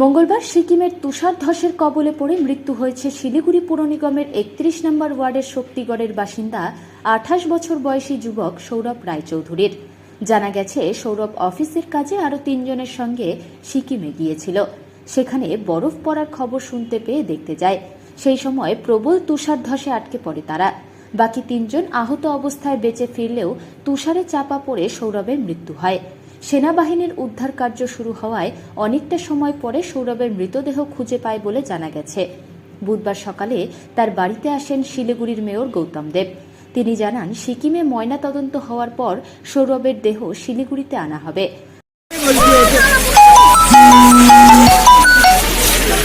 মঙ্গলবার সিকিমের তুষার ধসের কবলে পড়ে মৃত্যু হয়েছে শিলিগুড়ি পুর নিগমের একত্রিশ নম্বর ওয়ার্ডের শক্তিগড়ের বাসিন্দা আঠাশ বছর বয়সী যুবক সৌরভ রায়চৌধুরীর। জানা গেছে, সৌরভ অফিসের কাজে আরও তিনজনের সঙ্গে সিকিমে গিয়েছিল। সেখানে বরফ পড়ার খবর শুনতে পেয়ে দেখতে যায়, সেই সময় প্রবল তুষার ধসে আটকে পড়ে তারা। বাকি তিনজন আহত অবস্থায় বেঁচে ফিরলেও তুষারে চাপা পড়ে সৌরভের মৃত্যু হয়। সেনাবাহিনীর উদ্ধার কার্য শুরু হওয়ায় অনেকটা সময় পরে সৌরভের মৃতদেহ খুঁজে পায় বলে জানা গেছে বুধবার সকালে তার বাড়িতে আসেন শিলিগুড়ির মেয়র গৌতম দেব তিনি জানান সিকিমে ময়না তদন্ত হওয়ার পর সৌরভের দেহ শিলিগুড়িতে আনা হবে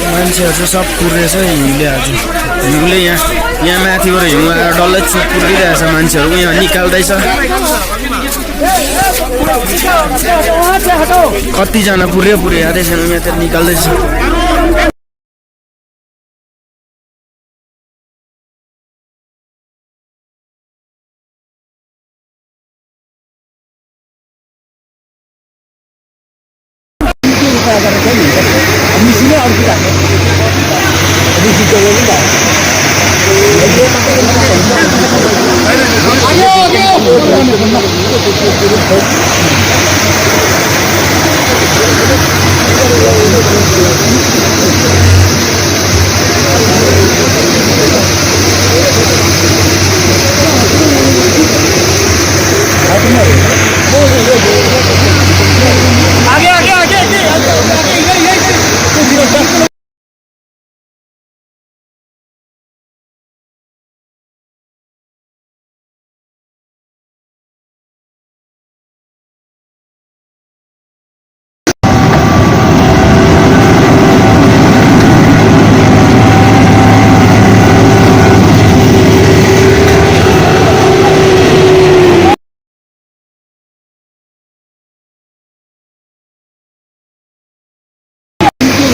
मान्छेहरू चाहिँ सब कुरेछ हिउँले आज हिउँले यहाँ यहाँ माथिबाट हिउँ आएर डल्लै चुप कुर्दिरहेछ मान्छेहरू यहाँ निकाल्दैछ कतिजना पुरै पुरै आधै छैन यहाँ त निकाल्दैछ मिसिनै अरू よろしくお願いします。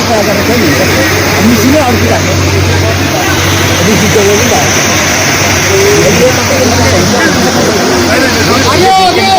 kadar da şey mi? Misini aldı da. Misi de oldu da. Ayo, ayo.